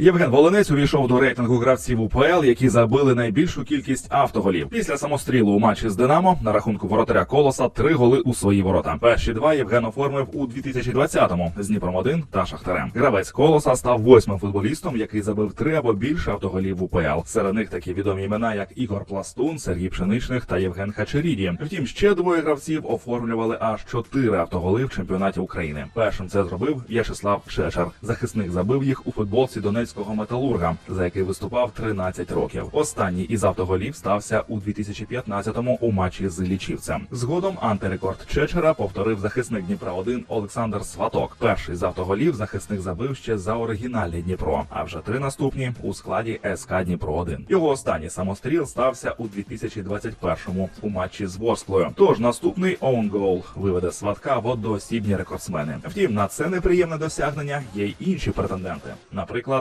Євген Волинець увійшов до рейтингу гравців УПЛ, які забили найбільшу кількість автоголів. Після самострілу у матчі з Динамо на рахунку воротаря Колоса три голи у свої ворота. Перші два Євген оформив у 2020-му з Дніпром 1 та Шахтарем. Гравець Колоса став восьмим футболістом, який забив три або більше автоголів УПЛ. Серед них такі відомі імена, як Ігор Пластун, Сергій Пшеничних та Євген Хачеріді. Втім, ще двоє гравців оформлювали аж чотири автоголи в чемпіонаті України. Першим це зробив В'ячеслав Шечер. Захисник забив їх у футболці Донецького металурга, за який виступав 13 років. Останній із автоголів стався у 2015-му у матчі з Лічівцем. Згодом антирекорд Чечера повторив захисник Дніпра 1 Олександр Сваток. Перший з автоголів захисник забив ще за оригінальний Дніпро. А вже три наступні у складі СК Дніпро 1 Його останній самостріл стався у 2021-му у матчі з Ворсклою. Тож наступний оунгол виведе Сватка в одноосібні рекордсмени. Втім, на це неприємне досягнення є й інші претенденти. Наприклад.